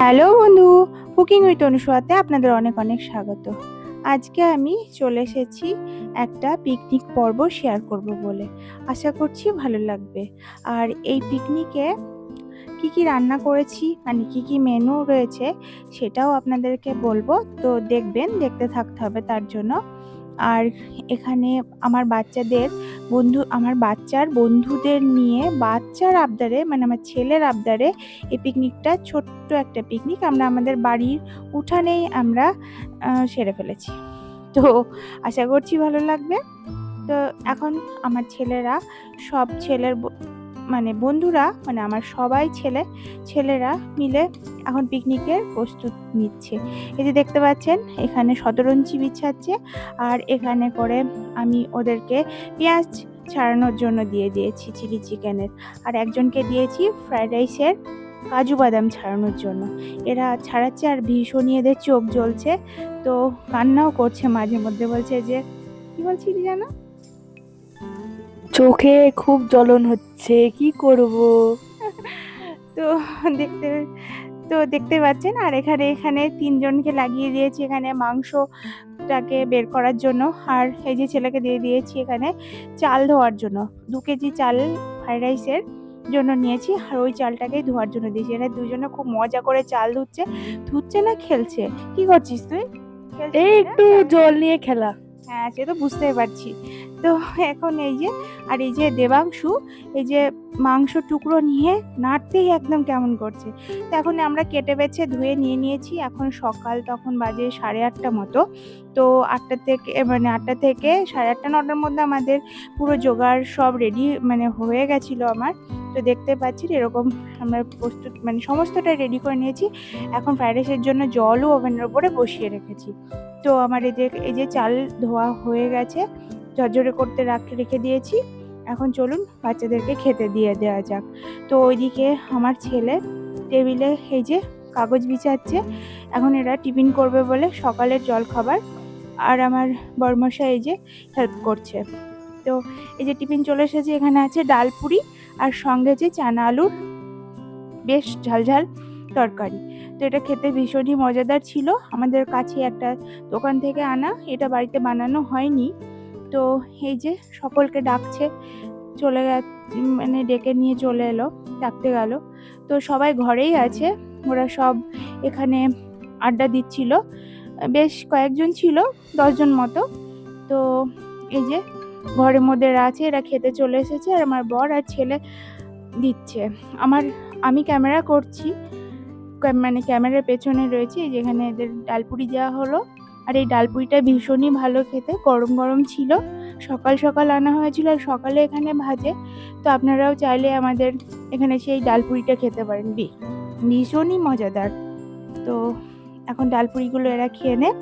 Hello বন্ধু cooking with অনুসুয়াতে আপনাদের অনেক অনেক স্বাগত। আজকে আমি চলে এসেছি একটা পিকনিক পর্ব শেয়ার করব বলে। আশা করছি ভালো লাগবে। আর এই পিকনিকে কি কি রান্না করেছি মানে কি কি মেনু রয়েছে, সেটাও আপনাদেরকে বলব। তো দেখবেন, দেখতে থাকতে হবে তার জন্য। আর এখানে আমার বাচ্চাদের বন্ধু, আমার বাচ্চার বন্ধুদের নিয়ে বাচ্চার আবদারে মানে আমার ছেলের আবদারে এই পিকনিকটা, ছোট্ট একটা পিকনিক আমরা আমাদের বাড়ির উঠানেই আমরা সেরে ফেলেছি। তো আশা করছি ভালো লাগবে। তো এখন আমার ছেলেরা, সব ছেলের মানে বন্ধুরা মানে আমার সবাই ছেলে, ছেলেরা মিলে এখন পিকনিকের প্রস্তুত নিচ্ছে। এই যে দেখতে পাচ্ছেন, এখানে শতরঞ্চি বিছাচ্ছে আর এখানে করে আমি ওদেরকে পেঁয়াজ ছাড়ানোর জন্য দিয়ে দিয়েছি চিলি চিকেনের। আর একজনকে দিয়েছি ফ্রায়েড রাইসের কাজু বাদাম ছাড়ানোর জন্য। এরা ছাড়াচ্ছে আর ভীষণই এদের চোখ জ্বলছে। তো কান্নাও করছে মাঝে মধ্যে, বলছে যে, কী বলছিলি জানো চোখে খুব জ্বলন হচ্ছে কি করব? তো দেখতে তো দেখতে পাচ্ছেন আর এখানে এখানে তিনজনকে লাগিয়ে দিয়েছি এখানে মাংসটাকে বের করার জন্য আর এই যে ছেলেকে দিয়ে দিয়েছি এখানে চাল ধোয়ার জন্য। দু কেজি চাল ফ্রাইড রাইসের জন্য নিয়েছি আর ওই চালটাকেই ধোয়ার জন্য দিয়েছি। এরা দুজনে খুব মজা করে চাল ধুচ্ছে ধুচ্ছে না খেলছে। কি করছিস তুই? এই একটু জল নিয়ে খেলা। হ্যাঁ সে তো বুঝতেই পারছি। তো এখন এই যে, আর এই যে দেবাংশু, এই যে মাংস টুকরো নিয়ে নাড়তেই একদম কেমন করছে। তো এখন আমরা কেটে বেছে ধুয়ে নিয়ে নিয়েছি। এখন সকাল তখন বাজে সাড়ে আটটা মতো। তো আটটা থেকে মানে আটটা থেকে সাড়ে আটটা, নটার মধ্যে আমাদের পুরো জোগাড় সব রেডি মানে হয়ে গেছিল আমার। তো দেখতে পাচ্ছি এরকম আমরা প্রস্তুত মানে সমস্তটা রেডি করে নিয়েছি। এখন ফ্রাইড রাইসের জন্য জলও ওভেনের ওপরে বসিয়ে রেখেছি। তো আমার এই যে এই যে চাল ধোয়া হয়ে গেছে, ঝরঝরে করতে রাখতে রেখে দিয়েছি। এখন চলুন বাচ্চাদেরকে খেতে দিয়ে দেওয়া যাক। তো ওইদিকে আমার ছেলে টেবিলে এই যে কাগজ বিছাচ্ছে, এখন এরা টিফিন করবে বলে সকালের জল খাবার আর আমার বর্মশা এই যে হেল্প করছে। তো এই যে টিফিন চলে এসেছে, এখানে আছে ডাল পুরি আর সঙ্গে যে চানা আলুর বেশ ঝালঝাল তরকারি। তো এটা খেতে ভীষণই মজাদার ছিল। আমাদের কাছে একটা দোকান থেকে আনা, এটা বাড়িতে বানানো হয়নি। তো এই যে সকলকে ডাকছে, চলে মানে ডেকে নিয়ে চলে এলো, ডাকতে গেল। তো সবাই ঘরেই আছে, ওরা সব এখানে আড্ডা দিচ্ছিল। বেশ কয়েকজন ছিল, দশজন মতো। তো এই যে ঘরের মধ্যে আছে, এরা খেতে চলে এসেছে, আর আমার বর আর ছেলে দিচ্ছে। আমার, আমি ক্যামেরা করছি মানে ক্যামেরার পেছনে রয়েছে যেখানে এদের ডালপুরি দেওয়া হলো। আর এই ডালপুরিটা ভীষণই ভালো খেতে, গরম গরম ছিল। সকাল সকাল আনা হয়েছিল আর সকালে এখানে ভাজে। তো আপনারাও চাইলে আমাদের এখানে সেই ডালপুরিটা খেতে পারেন। বি, ভীষণই মজাদার। তো এখন ডালপুরিগুলো এরা খেয়ে নেয়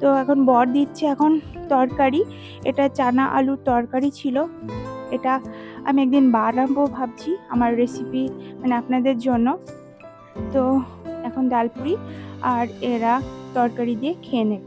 তো এখন বর দিচ্ছে এখন তরকারি। এটা চানা আলুর তরকারি ছিল। এটা আমি একদিন বানাবো ভাবছি আমার রেসিপি মানে আপনাদের জন্য। তো এখন ডালপুরি আর এরা তরকারি দিয়ে খেয়ে নেয়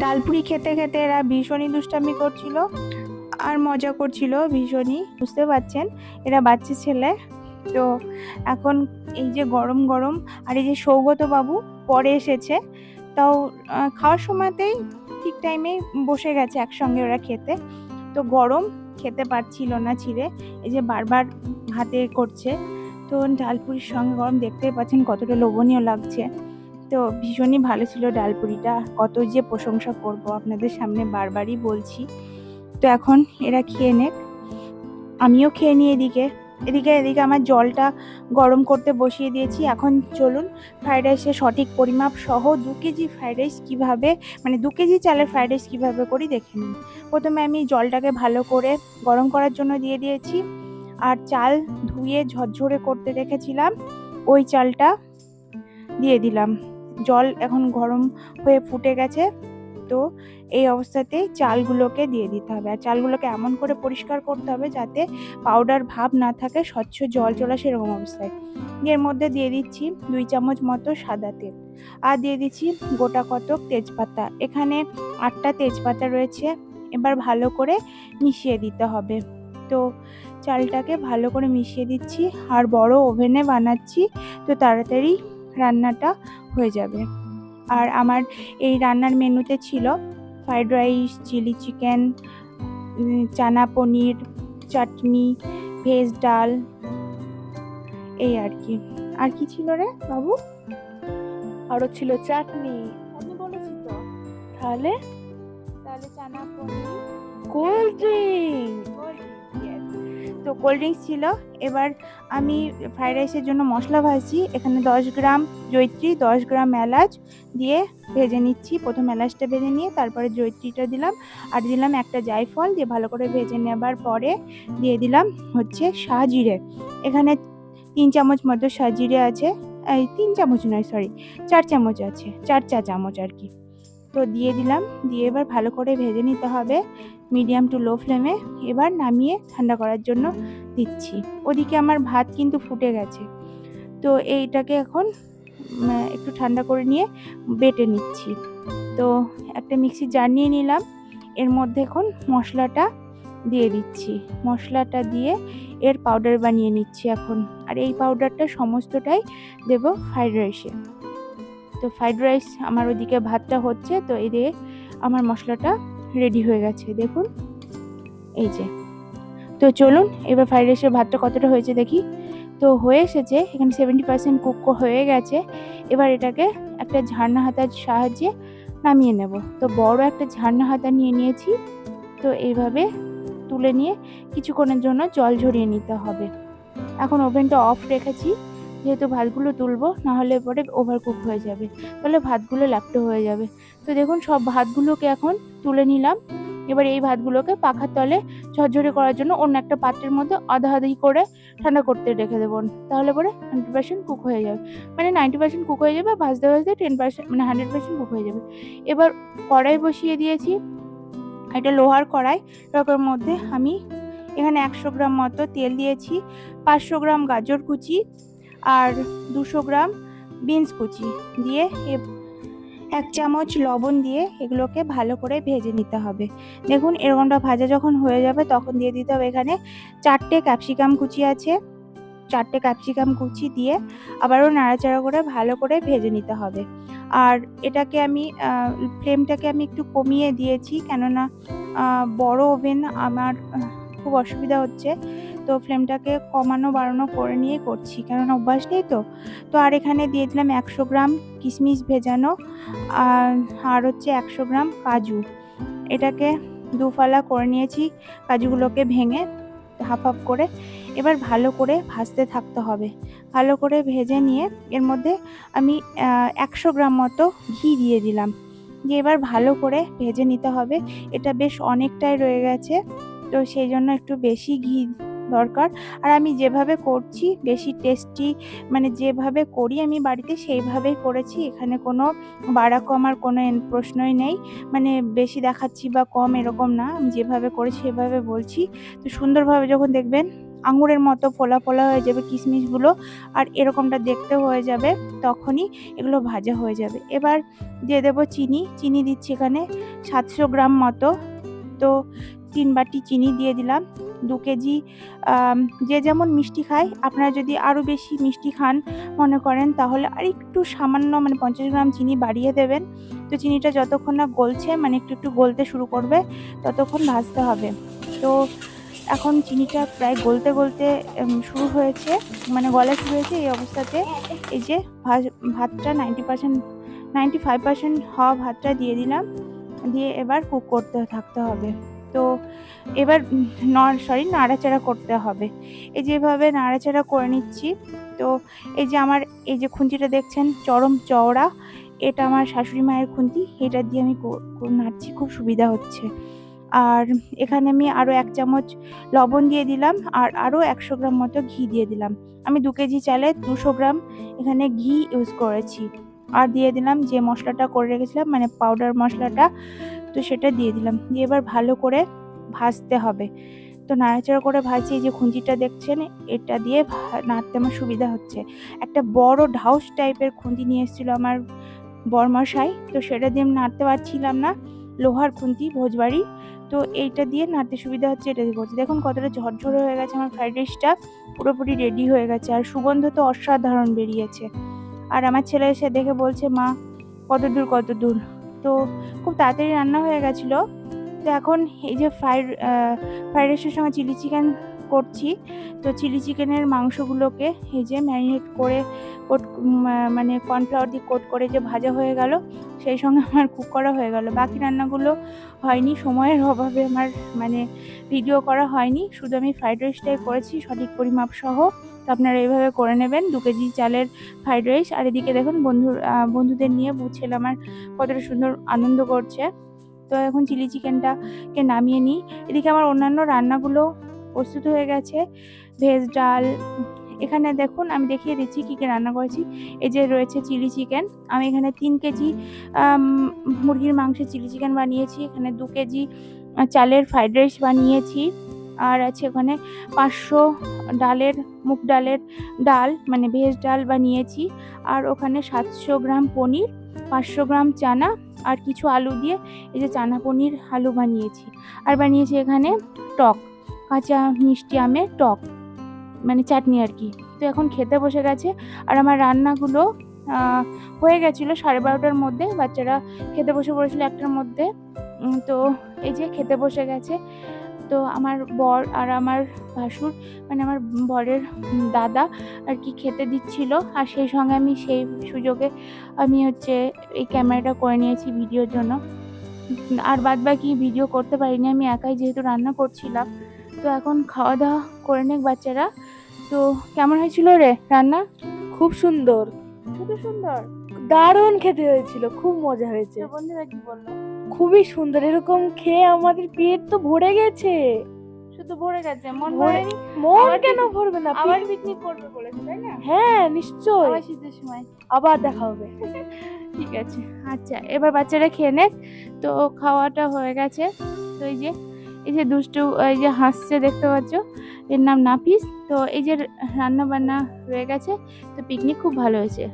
ডালপুরি খেতে খেতে এরা ভীষণই দুষ্টামি করছিল আর মজা করছিল ভীষণই, বুঝতে পারছেন? এরা বাচ্চা ছেলে, তো এখন এই যে গরম গরম আর এই যে সৌগত বাবু পরে এসেছে, তাও খাওয়ার সময়তেই ঠিক টাইমেই বসে গেছে একসঙ্গে ওরা খেতে। তো গরম খেতে পারছিল না ছিঁড়ে, এই যে বারবার হাতে করছে। তো ডালপুরির সঙ্গে গরম দেখতেই পাচ্ছেন কতটা লোভনীয় লাগছে। তো ভীষণই ভালো ছিল ডালপুরিটা। কত যে প্রশংসা করব আপনাদের সামনে বারবারই বলছি। তো এখন এরা খেয়ে নেক। আমিও খেয়ে নিই এদিকে। এদিকে এদিকে আমার জলটা গরম করতে বসিয়ে দিয়েছি। এখন চলুন ফ্রাইড রাইসের সঠিক পরিমাপ সহ দু কেজি ফ্রাইড রাইস কীভাবে মানে দু কেজি চালের ফ্রাইড রাইস কীভাবে করি দেখে নিন প্রথমে আমি জলটাকে ভালো করে গরম করার জন্য দিয়ে দিয়েছি। আর চাল ধুয়ে ঝরঝরে করতে রেখেছিলাম ওই চালটা দিয়ে দিলাম। জল এখন গরম হয়ে ফুটে গেছে, তো এই অবস্থাতে চালগুলোকে দিয়ে দিতে হবে। আর চালগুলোকে এমন করে পরিষ্কার করতে হবে যাতে পাউডার ভাব না থাকে, স্বচ্ছ জল চলা সেরকম অবস্থায়। এর মধ্যে দিয়ে দিচ্ছি দুই চামচ মতো সাদা তেল। আর দিয়ে দিচ্ছি গোটা কতক তেজপাতা। এখানে আটটা তেজপাতা রয়েছে, এবার ভালো করে মিশিয়ে দিতে হবে। তো চালটাকে ভালো করে মিশিয়ে দিচ্ছি, আর বড় ওভেনে বানাচ্ছি, তো তাড়াতাড়ি রান্নাটা হয়ে যাবে। আর আমার এই রান্নার মেনুতে ছিল fried rice chilli chicken chana paneer chutney veg ডাল এই আর কি। আর কি ছিল রে বাবু? আরও ছিল চাটনি। আমি বলেছি তো। তাহলে? তাহলে চানা পনির। কোল্ড ড্রিঙ্ক তো কোল্ড ড্রিঙ্কস ছিল। এবার আমি ফ্রাইড রাইসের জন্য মশলা ভাজছি। এখানে দশ গ্রাম জৈত্রী দশ গ্রাম এলাচ দিয়ে ভেজে নিচ্ছি। প্রথম এলাচটা ভেজে নিয়ে তারপরে জৈত্রীটা দিলাম। আর দিলাম একটা জায়ফল দিয়ে ভালো করে ভেজে নেবার পরে দিয়ে দিলাম হচ্ছে শাহজিরে এখানে তিন চামচ মতো শাহজিরে আছে। এই তিন চামচ নয় সরি চার চামচ আছে, চার চা চামচ আর কি। তো দিয়ে দিলাম। দিয়ে এবার ভালো করে ভেজে নিতে হবে। মিডিয়াম টু লো ফ্লেমে এবার নামিয়ে ঠান্ডা করার জন্য দিচ্ছি। ওদিকে আমার ভাত কিন্তু ফুটে গেছে। তো এইটাকে এখন একটু ঠান্ডা করে নিয়ে বেটে নিচ্ছি। তো একটা মিক্সি জার নিয়ে নিলাম। এর মধ্যে এখন মশলাটা দিয়ে দিচ্ছি। মশলাটা দিয়ে এর পাউডার বানিয়ে নিচ্ছি এখন। আর এই পাউডারটা সমস্তটাই দেব ফ্রাইড রাইসে তো ফ্রাইড রাইস আমার ওদিকে ভাতটা হচ্ছে, তো এই দিয়ে আমার মশলাটা রেডি হয়ে গেছে, দেখুন। এই যে। তো চলুন, এবার ফ্রাইড রাইসের ভাতটা কতটা হয়েছে দেখি। তো হয়ে এসেছে, এখানে সেভেন্টি পার্সেন্ট কুক হয়ে গেছে। এবার এটাকে একটা ঝাড়না হাতার সাহায্যে নামিয়ে নেব। তো বড় একটা ঝাড়না হাতা নিয়ে নিয়েছি। তো এইভাবে তুলে নিয়ে কিছুক্ষণের জন্য জল ঝরিয়ে নিতে হবে। এখন ওভেনটা অফ রেখেছি। যেহেতু ভাতগুলো তুলবো, নাহলে পরে ওভার কুক হয়ে যাবে। তাহলে ভাতগুলো ল্যাপটো হয়ে যাবে। তো দেখুন, সব ভাতগুলোকে এখন তুলে নিলাম। এবার এই ভাতগুলোকে পাখার তলে ঝরঝরে করার জন্য অন্য একটা পাত্রের মধ্যে আধা আধি করে ঠান্ডা করতে রেখে দেবো। তাহলে পরে হান্ড্রেড পার্সেন্ট কুক হয়ে যাবে। মানে নাইনটি পার্সেন্ট কুক হয়ে যাবে ভাজতে ভাজতে টেন পার্সেন্ট মানে হান্ড্রেড পার্সেন্ট কুক হয়ে যাবে। এবার কড়াই বসিয়ে দিয়েছি। এটা লোহার কড়াই এটার মধ্যে আমি এখানে একশো গ্রাম মতো তেল দিয়েছি, পাঁচশো গ্রাম গাজর কুচি আর দুশো গ্রাম বিনস কুচি দিয়ে এক চামচ লবণ দিয়ে এগুলোকে ভালো করে ভেজে নিতে হবে। দেখুন, এরকমটা ভাজা যখন হয়ে যাবে তখন দিয়ে দিতে হবে এখানে চারটে ক্যাপসিকাম কুচি আছে। চারটে ক্যাপসিকাম কুচি দিয়ে আবারও নাড়াচাড়া করে ভালো করে ভেজে নিতে হবে। আর এটাকে আমি ফ্লেমটাকে আমি একটু কমিয়ে দিয়েছি কেননা বড় ওভেন আমার খুব অসুবিধা হচ্ছে। তো ফ্লেমটাকে কমানো, বাড়ানো, করে নিয়ে করছি। কেননা অভ্যাস নেই তো? তো আর এখানে দিয়ে দিলাম একশো গ্রাম কিশমিশ ভেজানো, আর আর হচ্ছে একশো গ্রাম কাজু। এটাকে দুফালা করে নিয়েছি, কাজুগুলোকে ভেঙে হাফ হাফ করে। এবার ভালো করে ভাজতে থাকতে হবে। ভালো করে ভেজে নিয়ে এর মধ্যে আমি একশো গ্রাম মতো ঘি দিয়ে দিলাম। দিয়ে এবার ভালো করে ভেজে নিতে হবে। এটা বেশ অনেকটাই রয়ে গেছে। তো সেই জন্য একটু বেশি ঘি দরকার। আর আমি যেভাবে করছি, বেশি টেস্টি মানে যেভাবে করি আমি বাড়িতে, সেইভাবেই করেছি। এখানে কোনো বাড়া কমার কোনো প্রশ্নই নেই। মানে বেশি দেখাচ্ছি বা কম এরকম না। আমি যেভাবে করেছি সেভাবে বলছি। তো সুন্দরভাবে যখন দেখবেন, আঙুরের মতো ফোলা ফোলা হয়ে যাবে কিশমিশগুলো, আর এরকমটা দেখতে হয়ে যাবে, তখনই এগুলো ভাজা হয়ে যাবে। এবার দিয়ে দেবো চিনি। চিনি দিচ্ছি এখানে সাতশো গ্রাম মতো। তো তিন বাটি চিনি দিয়ে দিলাম, দু কেজি যে যেমন মিষ্টি খায়, আপনারা যদি আরও বেশি মিষ্টি খান মনে করেন, তাহলে আর একটু সামান্য মানে পঞ্চাশ গ্রাম চিনি বাড়িয়ে দেবেন। তো চিনিটা যতক্ষণ না গলছে মানে একটু একটু গলতে শুরু করবে, ততক্ষণ ভাজতে হবে। তো এখন চিনিটা প্রায় গলতে গলতে শুরু হয়েছে মানে গলা শুরু হয়েছে এই অবস্থাতে। এই যে ভাতটা ninety percent, ninety five percent হওয়া ভাতটা দিয়ে দিলাম। দিয়ে এবার কুক করতে থাকতে হবে। তো এবার ন সরি নাড়াচাড়া করতে হবে। এই যেভাবে নাড়াচাড়া করে নিচ্ছি, তো এই যে আমার, এই যে খুন্তিটা দেখছেন, চরম চওড়া, এটা আমার শাশুড়ি মায়ের খুন্তি, এটা দিয়ে আমি নাড়ছি, খুব সুবিধা হচ্ছে। আর এখানে আমি আরও এক চামচ লবণ দিয়ে দিলাম, আর আরও একশো গ্রাম মতো ঘি দিয়ে দিলাম। আমি দু কেজি চালে দুশো গ্রাম এখানে ঘি ইউজ করেছি। আর দিয়ে দিলাম যে মশলাটা করে রেখেছিলাম মানে পাউডার মশলাটা, তো সেটা দিয়ে দিলাম। দিয়ে এবার ভালো করে ভাজতে হবে। তো নাড়াচাড়া করে এই যে খুন্তিটা দেখছেন, এটা দিয়ে নাড়তে আমার সুবিধা হচ্ছে। একটা বড় ঢাউস টাইপের খুন্তি নিয়ে এসেছিল আমার বরমশাই, তো সেটা দিয়ে আমি নাড়তে পারছিলাম না। লোহার খুন্তি, ভোজবাড়ি, তো এইটা দিয়ে নাড়তে সুবিধা হচ্ছে, এটা দিয়ে করছি। দেখুন কতটা ঝরঝরে হয়ে গেছে আমার ফ্রাইড রাইসটা, পুরোপুরি রেডি হয়ে গেছে। আর সুগন্ধ তো অসাধারণ বেরিয়েছে। আর আমার ছেলে এসে দেখে বলছে, মা কত দূর কত দূর তো খুব তাড়াতাড়ি রান্না হয়ে গেছিল। তো এখন এই যে ফ্রাইড ফ্রাইড রাইসের সঙ্গে চিলি চিকেন করছি। তো চিলি চিকেনের মাংসগুলোকে এই যে ম্যারিনেট করে কোট মানে কর্নফ্লাওয়ার দিয়ে কোট করে যে ভাজা হয়ে গেল, সেই সঙ্গে আমার কুক করা হয়ে গেল। বাকি রান্নাগুলো হয়নি, সময়ের অভাবে আমার মানে ভিডিও করা হয়নি। শুধু আমি ফ্রাইড রাইসটাই করেছি, সঠিক পরিমাপ সহ। তো আপনারা এইভাবে করে নেবেন, দু কেজি চালের ফ্রাইড রাইস আর এদিকে দেখুন বন্ধুর বন্ধুদের নিয়ে বু- ছেলে আমার কতটা সুন্দর আনন্দ করছে। তো এখন চিলি চিকেনটাকে নামিয়ে নিই। এদিকে আমার অন্যান্য রান্নাগুলো প্রস্তুত হয়ে গেছে। ভেজ ডাল, এখানে দেখুন আমি দেখিয়ে দিচ্ছি কী কী রান্না করেছি। এই যে রয়েছে চিলি চিকেন, আমি এখানে তিন কেজি মুরগির মাংসের চিলি চিকেন বানিয়েছি, এখানে দু কেজি চালের ফ্রাইড রাইস বানিয়েছি, আর আছে ওখানে পাঁচশো ডালের, মুগ ডালের ডাল মানে ভেজ ডাল বানিয়েছি, আর ওখানে সাতশো গ্রাম পনির, পাঁচশো গ্রাম চানা, আর কিছু আলু দিয়ে এই যে চানা পনির আলু বানিয়েছি। আর বানিয়েছি এখানে টক। কাঁচা মিষ্টি আমের টক মানে চাটনি আর কি। তো এখন খেতে বসে গেছে আর আমার রান্নাগুলো হয়ে গেছিল সাড়ে বারোটার মধ্যে, বাচ্চারা খেতে বসে পড়েছিল একটার মধ্যে। তো এই যে খেতে বসে গেছে। তো আমার বর আর আমার ভাসুর মানে আমার বরের দাদা আর কি খেতে দিচ্ছিল। আর সেই সঙ্গে আমি সেই সুযোগে আমি হচ্ছে এই ক্যামেরাটা করে নিয়েছি ভিডিওর জন্য। আর বাদ বাকি ভিডিও করতে পারিনি, আমি একাই যেহেতু রান্না করছিলাম। তো এখন খাওয়া দাওয়া করে নেক বাচ্চারা। তো কেমন হয়েছিল রে রান্না? খুব সুন্দর। কত সুন্দর? দারুণ খেতে হয়েছিল খুব মজা হয়েছে। বন্ধুরা কি বলল? খুবই সুন্দর এরকম খেয়ে আমাদের পেট তো ভরে গেছে। শুধু ভরে গেছে মন ভরে- ভরেনি? মন কেন ভরবে না? আবার পিকনিক করবে বলেছে তাই না? হ্যাঁ নিশ্চয় আবার শীতের সময়। আবার দেখা হবে। ঠিক আছে আচ্ছা এবার বাচ্চারা খেয়ে নেক। তো খাওয়াটা হয়ে গেছে। তো এই যে এই যে দুষ্টু, এই যে হাসছে, দেখতে পাচ্ছ? এর নাম নাফিস তো এই যে রান্না বান্না হয়ে গেছে, তো পিকনিক খুব ভালো হয়েছে।